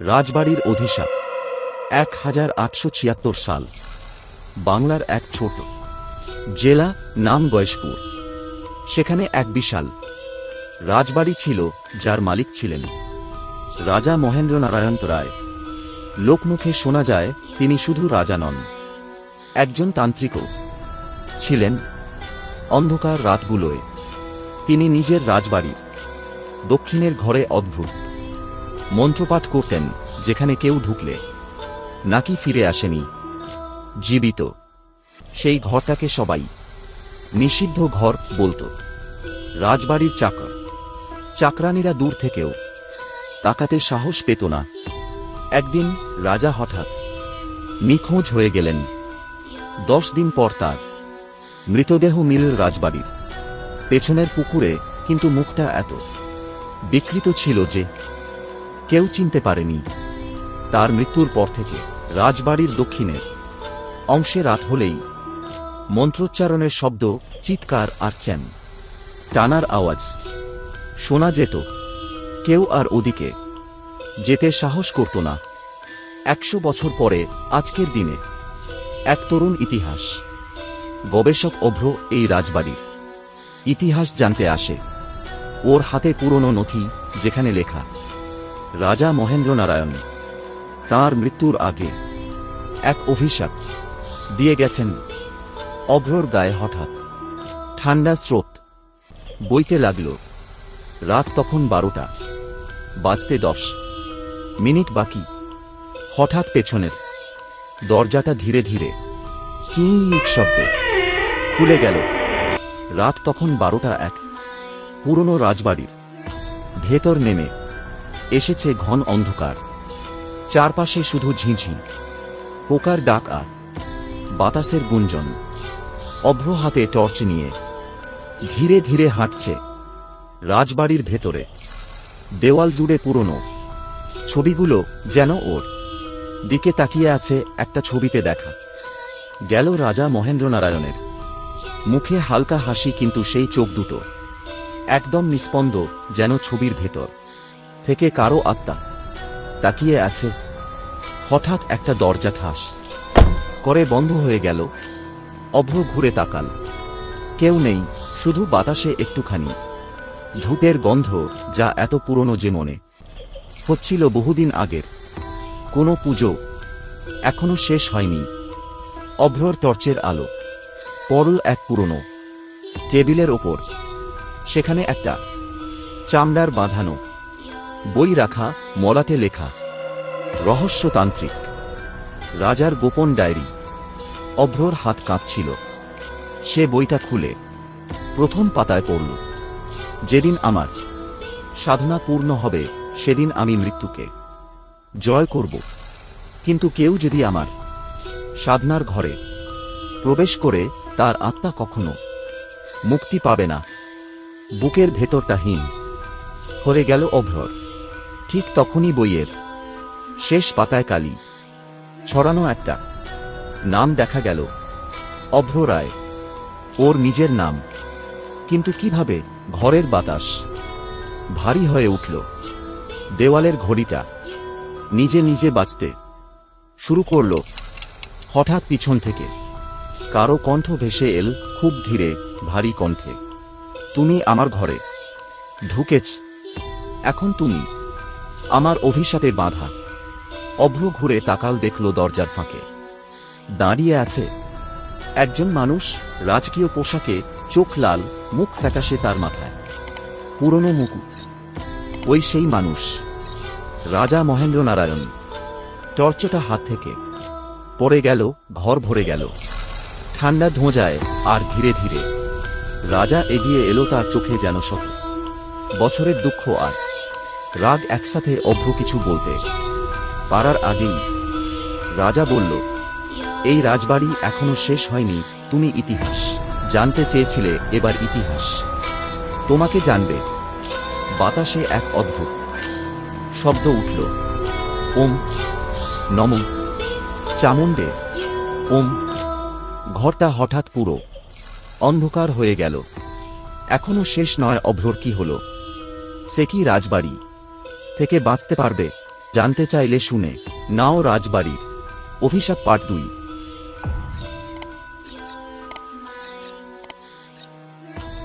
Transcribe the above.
রাজবাড়ির অধিশাপ, এক হাজার আটশো ছিয়াত্তর সাল, বাংলার এক ছোট জেলা, নাম গয়েশপুর। সেখানে এক বিশাল রাজবাড়ি ছিল যার মালিক ছিলেন রাজা মহেন্দ্র নারায়ণ রায়। লোকমুখে শোনা যায়, তিনি শুধু রাজা নন, একজন তান্ত্রিকও ছিলেন। অন্ধকার রাতগুলোয় তিনি নিজের রাজবাড়ি দক্ষিণের ঘরে অদ্ভুত মন্ত্রপাঠ করতেন, যেখানে কেউ ঢুকলে। নাকি ফিরে আসেনি। জীবিত। সেই ঘরটাকে সবাই নিষিদ্ধ ঘর বলতো। রাজবাড়ির চাকর। চাকরানীরা দূর থেকেও তাকাতে সাহস পেত না। একদিন রাজা হঠাৎ নিখোঁজ হয়ে গেলেন। দশ দিন পর তার মৃতদেহ মিলল রাজবাড়ির পেছনের পুকুরে, কিন্তু মুখটা এত বিকৃত ছিল যে কেউ চিনতে পারেনি। তার মৃত্যুর পর থেকে রাজবাড়ির দক্ষিণের অংশে রাত হলেই মন্ত্রোচ্চারণের শব্দ, চিৎকার আর চ্যান, টানার আওয়াজ। শোনা যেত, কেউ আর ওদিকে যেতে সাহস করত না। একশো বছর পরে আজকের দিনে এক তরুণ ইতিহাস, গবেষক অভ্র এই রাজবাড়ির। ইতিহাস জানতে আসে। ওর হাতে পুরনো নথি যেখানে লেখা রাজা মহেন্দ্র নারায়ণ তাঁর মৃত্যুর আগে এক অভিশাপ দিয়ে গেছেন অভ্রর গায়ে হঠাৎ। ঠান্ডা স্রোত বইতে লাগল, রাত তখন বারোটা, বাজতে দশ, মিনিট বাকি। হঠাৎ পেছনের দরজাটা ধীরে ধীরে কি শব্দে খুলে গেল। রাত তখন বারোটা এক, পুরনো রাজবাড়ির ভেতর নেমে এসেছে ঘন অন্ধকার। চারপাশে শুধু ঝিঁঝি, পোকার ডাক আর বাতাসের গুঞ্জন। অভ্র হাতে টর্চ নিয়ে ধীরে ধীরে হাঁটছে রাজবাড়ির ভেতরে। দেওয়াল জুড়ে পুরনো ছবিগুলো যেন ওর দিকে তাকিয়ে আছে একটা ছবিতে দেখা। গেল রাজা মহেন্দ্রনারায়ণের। মুখে হালকা হাসি, কিন্তু সেই চোখ দুটো একদম নিস্পন্দ যেন ছবির ভেতর। থেকে কারও আত্মা তাকিয়ে আছে। হঠাৎ একটা দরজা ঠাস। করে বন্ধ হয়ে গেল। অভ্র ঘুরে তাকাল। কেউ নেই, শুধু বাতাসে একটুখানি। ধূপের গন্ধ যা এত পুরনো যে মনে। হচ্ছিল বহুদিন আগের। কোনো পুজো এখনও শেষ হয়নি। অভ্রর টর্চের আলো। পরল এক পুরনো। টেবিলের ওপর। সেখানে একটা। চামড়ার বাঁধানো। বই রাখা, মলাটে লেখা। রহস্যতান্ত্রিক। রাজার গোপন ডায়েরি। অভ্রর হাত কাঁপছিল। সে বইটা খুলে, প্রথম পাতায় পড়ল। যেদিন আমার সাধনা পূর্ণ হবে, সেদিন আমি মৃত্যুকে জয় করব। কিন্তু কেউ যদি আমার সাধনার ঘরে প্রবেশ করে, তার আত্মা কখনো মুক্তি পাবে না। বুকের ভেতরটা হীন। হয়ে গেল অভ্রর। ঠিক তখনই বইয়ের শেষ পাতায় কালি। ছড়ানো একটা। নাম দেখা গেল। অভ্র রায়। ওর নিজের নাম। কিন্তু কীভাবে ঘরের বাতাস। ভারী হয়ে উঠল। দেওয়ালের ঘড়িটা। নিজে নিজে বাঁচতে শুরু করল। হঠাৎ পিছন থেকে। কারও কণ্ঠ ভেসে এল খুব ধীরে, ভারী কণ্ঠে। তুমি আমার ঘরে। ঢুকেছ। এখন তুমি আমার অভিশাপে বাঁধা। অভ্র ঘুরে তাকাল দেখল দরজার ফাঁকে। দাঁড়িয়ে আছে একজন মানুষ রাজকীয় পোশাকে চোখ লাল, মুখ ফ্যাকাশে তার মাথায়। পুরনো মুকু ওই সেই মানুষ। রাজা মহেন্দ্র নারায়ণ টর্চটা হাত থেকে। পড়ে গেল, ঘর ভরে গেল। ঠান্ডা ধোঁজায় আর ধীরে ধীরে। রাজা এগিয়ে এলো তার চোখে যেন শত বছরের দুঃখ আর। রাগ একসাথে অভ্র কিছু বলতে। পারার আগেই রাজা বলল, এই রাজবাড়ি এখনও শেষ হয়নি, তুমি ইতিহাস। জানতে চেয়েছিলে এবার ইতিহাস। তোমাকে জানবে, বাতাসে এক অদ্ভুত শব্দ উঠল। ওম নম। চামুণ্ডে, ওম। ঘরটা হঠাৎ পুরো অন্ধকার হয়ে গেল। এখনও শেষ নয় অভ্রর কি হল। সে কি রাজবাড়ি? থেকে বাঁচতে পারবে। জানতে চাইলে শুনে নাও রাজবাড়ির অভিশাপ পার্ট দুই।